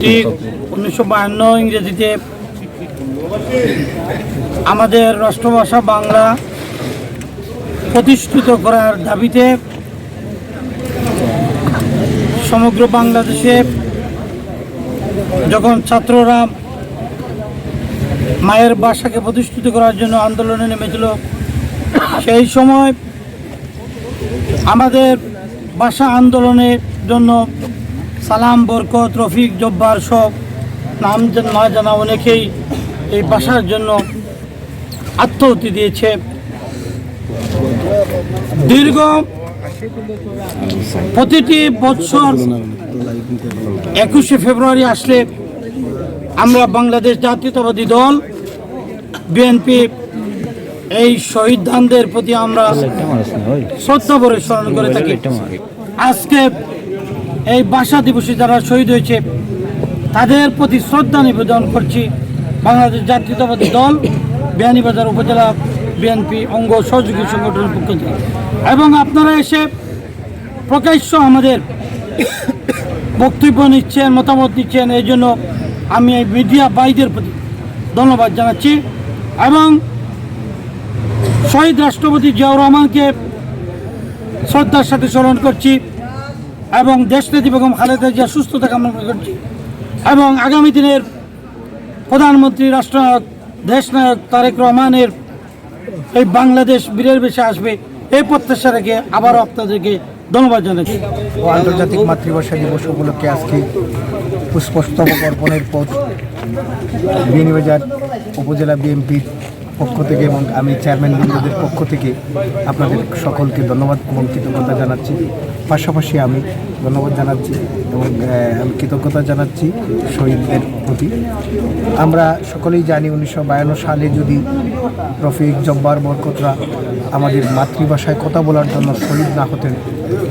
ঠিক উনিশশো বাহান্ন ইংরেজিতে আমাদের রাষ্ট্রভাষা বাংলা প্রতিষ্ঠিত করার দাবিতে সমগ্র বাংলাদেশে যখন ছাত্ররা মায়ের ভাষাকে প্রতিষ্ঠিত করার জন্য আন্দোলনে নেমেছিল, সেই সময় আমাদের ভাষা আন্দোলনের জন্য সালাম, বরকত, রফিক, জব্বার সব নাম না জানা অনেকেই এই ভাষার জন্য আত্মহতি দিয়েছে। দীর্ঘ প্রতিটি বছর একুশে ফেব্রুয়ারি আসলে আমরা বাংলাদেশ জাতীয়তাবাদী দল, বিএনপি এই শহীদদের প্রতি আমরা শ্রদ্ধা ভরে স্মরণ করে থাকি। আজকে এই ভাষা দিবসে যারা শহীদ হয়েছে, তাদের প্রতি শ্রদ্ধা নিবেদন করছি বাংলাদেশ জাতীয়তাবাদী দল, বিয়ানীবাজার উপজেলা বিএনপি অঙ্গ সহযোগী সংগঠনের পক্ষ থেকে। এবং আপনারা এসে প্রকাশ্য আমাদের বক্তব্য নিচ্ছেন, মতামত নিচ্ছেন, এই জন্য আমি এই মিডিয়া বাইদের প্রতি ধন্যবাদ জানাচ্ছি। এবং শহীদ রাষ্ট্রপতি জিয়াউর রহমানকে শ্রদ্ধার সাথে স্মরণ করছি। এবং দেশনেত্রী বেগম খালেদা জিয়া সুস্থতা কামনা করছি। এবং আগামী দিনের প্রধানমন্ত্রী, রাষ্ট্রনায়ক, দেশনায়ক তারেক রহমানের এই বাংলাদেশ বীরের বেশে আসবে, এই প্রত্যাশা রেখে আবারও আপনাদেরকে ধন্যবাদ জানাচ্ছি। ও আন্তর্জাতিক মাতৃভাষা দিবস উপলক্ষে আজকে পুষ্পস্তবক অর্পণের পর বিয়ানীবাজার উপজেলা বিএনপির পক্ষ থেকে এবং আমি চেয়ারম্যান বৃন্দদের পক্ষ থেকে আপনাদের সকলকে ধন্যবাদ এবং কৃতজ্ঞতা জানাচ্ছি। পাশাপাশি আমি ধন্যবাদ জানাচ্ছি এবং আমি কৃতজ্ঞতা জানাচ্ছি শহীদদের প্রতি। আমরা সকলেই জানি উনিশশো বায়ান্ন সালে যদি রফিক জব্বার বরকতরা আমাদের মাতৃভাষায় কথা বলার জন্য শহীদ না হতেন,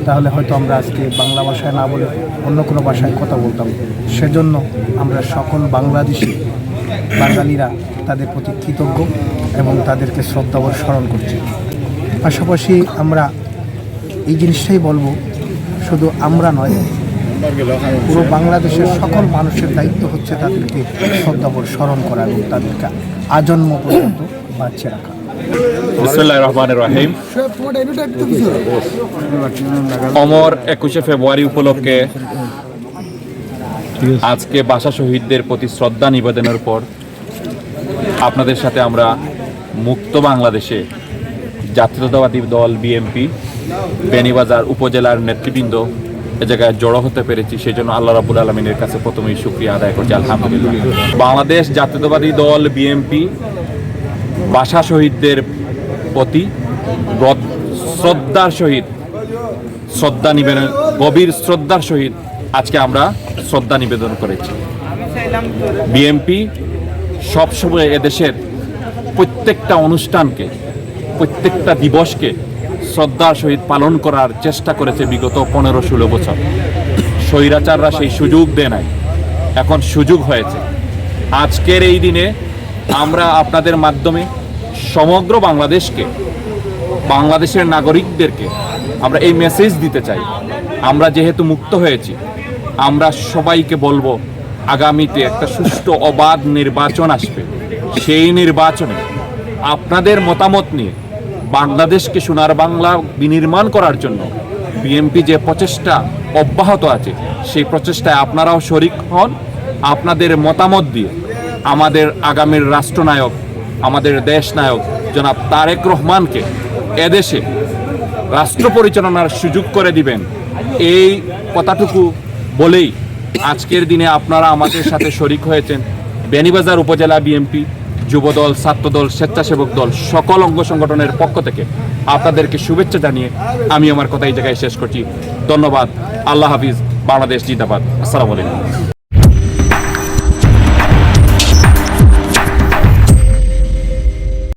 তাহলে হয়তো আমরা আজকে বাংলা ভাষায় না বলে অন্য কোনো ভাষায় কথা বলতাম। সেজন্য আমরা সকল বাংলাদেশি বাঙালিরা তাদের প্রতি কৃতজ্ঞ এবং তাদেরকে শ্রদ্ধাভর স্মরণ করছে। পাশাপাশি আমরা এই জিনিসটাই বলব শুধু আমরা নয় পুরো বাংলাদেশের সকল মানুষের দায়িত্ব হচ্ছে তাদেরকে শ্রদ্ধাভর স্মরণ করা এবং তাদেরকে আজন্ম পর্যন্ত বাঁচিয়ে রাখা। অমর একুশে ফেব্রুয়ারি উপলক্ষে আজকে ভাষা শহীদদের প্রতি শ্রদ্ধা নিবেদনের পর আপনাদের সাথে আমরা মুক্ত বাংলাদেশে জাতীয়তাবাদী দল বিএমপি, বেনিবাজার উপজেলার নেতৃবৃন্দ এ জায়গায় জড়ো হতে পেরেছি সেই জন্য আল্লাহ রাবুল আলমিনের কাছে প্রথমেই শুক্রিয়া আদায় করছি, আলহামদুলিল্লাহ। বাংলাদেশ জাতীয়তাবাদী দল বিএমপি ভাষা শহীদদের প্রতি শ্রদ্ধার সহিত, শ্রদ্ধা নিবেদন, গভীর শ্রদ্ধার সহিত আজকে আমরা শ্রদ্ধা নিবেদন করেছি। বিএমপি সবসময় এদেশের প্রত্যেকটা অনুষ্ঠানকে প্রত্যেকটা দিবসকে শ্রদ্ধার সহিত পালন করার চেষ্টা করেছে বিগত পনেরো ষোলো বছর। স্বৈরাচাররা সেই সুযোগ দেয় নাই। এখন সুযোগ হয়েছে। আজকের এই দিনে আমরা আপনাদের মাধ্যমে সমগ্র বাংলাদেশকে বাংলাদেশের নাগরিকদেরকে আমরা এই মেসেজ দিতে চাই। আমরা যেহেতু মুক্ত হয়েছি আমরা সবাইকে বলব, আগামীতে একটা সুষ্ঠু অবাধ নির্বাচন আসবে। সেই নির্বাচনে আপনাদের মতামত নিয়ে বাংলাদেশকে সোনার বাংলা বিনির্মাণ করার জন্য বিএনপি যে প্রচেষ্টা অব্যাহত আছে, সেই প্রচেষ্টায় আপনারাও শরিক হন। আপনাদের মতামত দিয়ে আমাদের আগামীর রাষ্ট্রনায়ক, আমাদের দেশ নায়ক জনাব তারেক রহমানকে এদেশে রাষ্ট্র পরিচালনার সুযোগ করে দিবেন। এই কথাটুকু বলেই আজকের দিনে আপনারা আমাদের সাথে শরিক হয়েছেন। বেনিবাজার উপজেলা বিএনপি যুবদল, ছাত্রদল, স্বেচ্ছাসেবক দল, সকল অঙ্গ সংগঠনের পক্ষ থেকে আপনাদেরকে শুভেচ্ছা জানিয়ে আমি আমার কথা এই জায়গায় শেষ করছি। ধন্যবাদ। আল্লাহ হাফিজ। বাংলাদেশ জিন্দাবাদ। আসসালামু আলাইকুম।